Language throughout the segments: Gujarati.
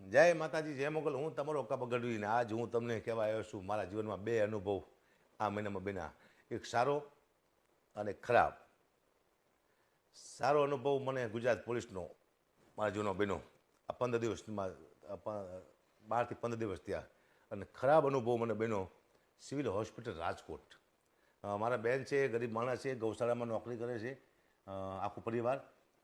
જય માતાજી, જય મોગલ. હું તમારો કપ ગઢવીને આજ હું તમને કહેવા આવ્યો છું, મારા જીવનમાં બે અનુભવ આ મહિનામાં બન્યા. એક સારો અને ખરાબ. સારો અનુભવ મને ગુજરાત પોલીસનો મારા જીવનો બન્યો. આ પંદર દિવસમાં બારથી પંદર દિવસ થયા. અને ખરાબ અનુભવ મને બન્યો સિવિલ હોસ્પિટલ રાજકોટ. મારા બેન છે, ગરીબ માણસ છે, ગૌશાળામાં નોકરી કરે છે. આખું પરિવાર.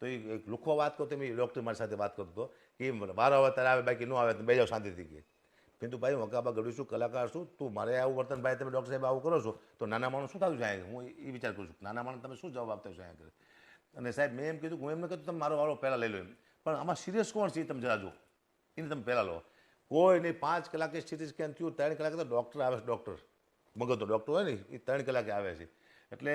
તો એ એક લુખો વાત કરતો મેં ડૉક્ટર મારી સાથે વાત કરતો કે મારો આવે ત્યારે આવે, બાકી ન આવે તો બે જાવ શાંતિથી કે. પિંતુ ભાઈ, હું અગાબા ગળું છું, કલાકાર છું, તું મારે આવું વર્તન, ભાઈ, તમે ડૉક્ટર સાહેબ આવું કરો છો, તો નાના માણસ શું થયું છે અહીંયા હું એ વિચાર કરું છું નાના માણસ તમે શું જવાબ આપતા છો અહીંયા કરે અને સાહેબ, મેં એમ કીધું હું એમ ન કીધું, તમે મારો વાળો પહેલાં લઈ લો એમ. પણ આમાં સિરિયસ કોણ છે એ તમે જરા જુઓ. એને તમે પહેલાં લો. કોઈ નહીં, પાંચ કલાકે સ્થિતિ સ્કેન થયું, ત્રણ કલાકે તો ડૉક્ટર આવે છે ડૉક્ટર મગજનો ડૉક્ટર હોય ને, એ ત્રણ કલાકે આવે છે. એટલે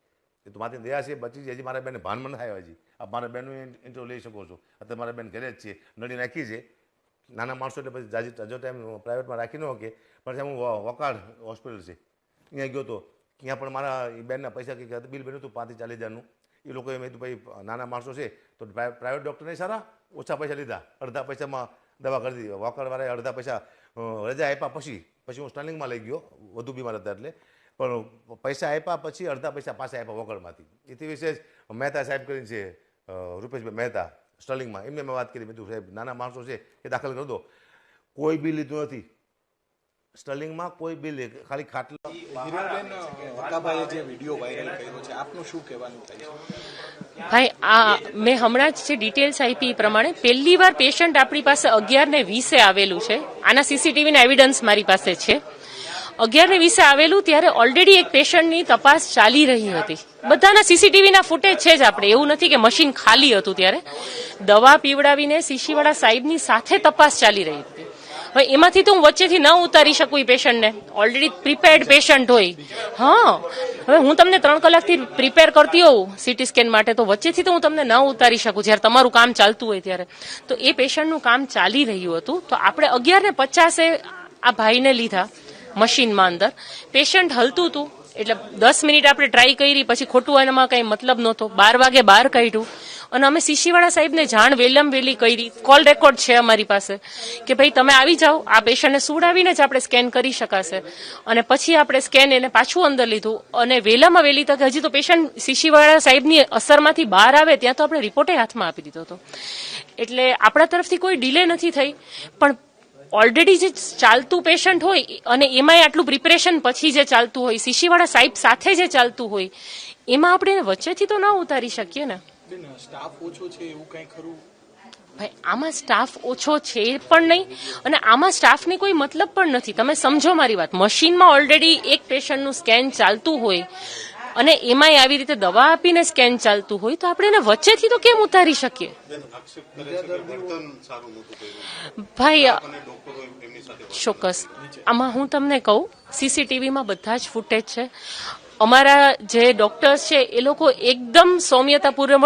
એ તો માથે દયા છે, બચી છે હજી મારા બેન ભાન મન થાય હજી. આ મારા બેનનું ઇન્ટરવ્યુ લઈ શકો છો. અત્યારે મારા બેન ઘરે જ છે નડી નાખી છે. નાના માણસો એટલે પછી જાજી હજો ટાઈમ પ્રાઇવેટમાં રાખી ન શકે. પણ હું વકાળ હોસ્પિટલ છે. ત્યાં ગયો તો ત્યાં પણ મારા એ બેનના પૈસા કંઈક બિલ બન્યું હતું પાંચથી ચાલીસ હજારનું. એ લોકોએ મેં ભાઈ, નાના માણસો છે, તો પ્રાઇવેટ ડૉક્ટર નહીં સારા? ઓછા પૈસા લીધા. અડધા પૈસામાં દવા કરી દીધી. વકાળવાળાએ અડધા પૈસા રજા આપ્યા પછી. પછી હું સ્ટર્લિંગમાં લઈ ગયો. વધુ બીમાર હતા એટલે. પણ પૈસા આપ્યા પછી અડધા પૈસા પાછા આપ્યા વગરમાંથી. એથી વિશેષ મહેતા સાહેબ કરીને છે રૂપેશભાઈ મહેતા સ્ટર્લિંગમાં. એમને મેં વાત કરી મેં સાહેબ નાના માણસો છે એ દાખલ કરી દો. કોઈ બી લીધું નથી. સ્ટર્લિંગમાં કોઈ બિલ લે- ખાલી ખાટલા. જે વીડિયો વાયરલ કર્યો છે આપનું શું કહેવાનું થાય છે? ભાઈ આ મેં હમણાં જ જે ડિટેલ્સ આપી એ પ્રમાણે પહેલી વાર પેશન્ટ આપણી પાસે અગિયાર ને વીસે આવેલું છે. આના સીસીટીવીના એવિડન્સ મારી પાસે છે. અગિયાર ને વીસે આવેલું ત્યારે ઓલરેડી એક પેશન્ટની તપાસ ચાલી રહી હતી. બધાના સીસીટીવીના ફૂટેજ છે જ આપણે. એવું નથી કે મશીન ખાલી હતું ત્યારે. દવા પીવડાવીને સીસીવાળા સાહેબની સાથે તપાસ ચાલી રહી હતી. હવે એમાંથી તો હું વચ્ચેથી ન ઉતારી શકું એ પેશન્ટને. ઓલરેડી પ્રિપેર્ડ પેશન્ટ હોય. હા. હવે હું તમને ત્રણ કલાકથી પ્રિપેર કરતી હોઉં સીટી સ્કેન માટે, તો વચ્ચેથી તો હું તમને ન ઉતારી શકું જ્યારે તમારું કામ ચાલતું હોય ત્યારે. તો એ પેશન્ટનું કામ ચાલી રહ્યું હતું. તો આપણે અગિયાર ને પચાસે આ ભાઈને લીધા. મશીનમાં અંદર. પેશન્ટ હલતું હતું, એટલે દસ મિનિટ આપણે ટ્રાય કરી, પછી ખોટું એનામાં કંઈ મતલબ નહોતો. બાર વાગે બહાર કાઢ્યું. અને અમે શીશીવાળા સાહેબને જાણ વેલમ વેલી કરી. કોલ રેકોર્ડ છે અમારી પાસે. કે ભાઈ, તમે આવી જાઓ. આ પેશન્ટને સુડાવીને જ આપણે સ્કેન કરી શકાશે. અને પછી આપણે સ્કેન એને પાછું અંદર લીધું. અને વેલામાં વેલી તકે હજી તો પેશન્ટ શીશીવાળા સાહેબની અસરમાંથી બહાર આવે, ત્યાં તો આપણે રિપોર્ટે હાથમાં આપી દીધો હતો. એટલે આપણા તરફથી કોઈ ડિલે નથી થઈ. પણ ઓલરેડી જે ચાલતું પેશન્ટ હોય અને એમાંય આટલું પ્રિપરેશન પછી જે ચાલતું હોય શીશીવાળા સાહેબ સાથે જે ચાલતું હોય એમાં આપણે વચ્ચેથી તો ના ઉતારી શકીએ ને? સ્ટાફ ઓછો છે એવું કઈ ખરું? ભાઈ આમાં સ્ટાફ ઓછો છે પણ નહીં અને આમાં સ્ટાફની કોઈ મતલબ પણ નથી. તમે સમજો મારી વાત. મશીનમાં ઓલરેડી એક પેશન્ટનું સ્કેન ચાલતું હોય અને એમાંય આવી રીતે દવા આપીને સ્કેન ચાલતું હોય તો આપણે એને વચ્ચેથી તો કેમ ઉતારી શકીએ? ભાઈ ચોક્કસ. આમાં હું તમને કહું સીસીટીવીમાં બધા જ ફૂટેજ છે. અમારા જે ડોક્ટર્સ છે એ લોકો એકદમ સૌમ્યતાપૂર્વક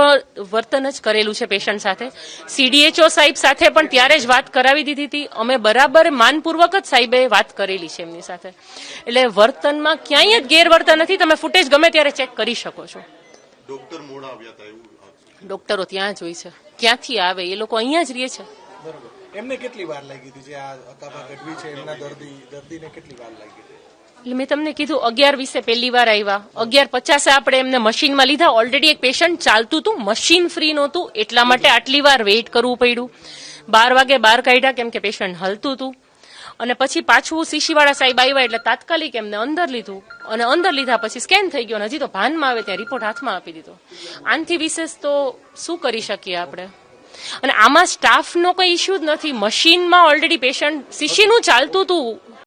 વર્તન જ કરેલું છે પેશન્ટ સાથે. સીડીએચઓ સાહેબ સાથે પણ ત્યારે જ વાત કરાવી દીધી હતી. અમે બરાબર માનપૂર્વક જ સાહેબે વાત કરેલી છે એમની સાથે. એટલે વર્તનમાં ક્યાંય જ ગેરવર્તન નથી. તમે ફૂટેજ ગમે ત્યારે ચેક કરી શકો છો. ડોક્ટર મોડા આવ્યા હતા એવું ડોક્ટરો ત્યાં જ હોય છે. ક્યાંથી આવે? એ લોકો અહીંયા જ રહે છે. બરોબર. એમને કેટલી વાર લાગી હતી? જે આ અકાબા ગઢવી છે એમના દર્દી દર્દીને કેટલી વાર લાગી હતી? એટલે મેં તમને કીધું, અગિયાર વીસે પહેલી વાર આવ્યા અગિયાર પચાસે આપણે એમને મશીનમાં લીધા. ઓલરેડી એક પેશન્ટ ચાલતું હતું મશીન ફ્રી નહોતું. એટલા માટે આટલી વાર વેઇટ કરવું પડ્યું. બાર વાગે બાર કાઢ્યા, કેમ કે પેશન્ટ હલતું હતું. અને પછી પાછું શીશીવાળા સાહેબ આવ્યા એટલે તાત્કાલિક એમને અંદર લીધું. અને અંદર લીધા પછી સ્કેન થઈ ગયો અને હજી તો ભાનમાં આવે ત્યાં રિપોર્ટ હાથમાં આપી દીધો. આનથી વિશેષ તો શું કરી શકીએ આપણે? અને આમાં સ્ટાફનો કોઈ ઇસ્યુ જ નથી. મશીનમાં ઓલરેડી પેશન્ટ શીશીનું ચાલતું હતું.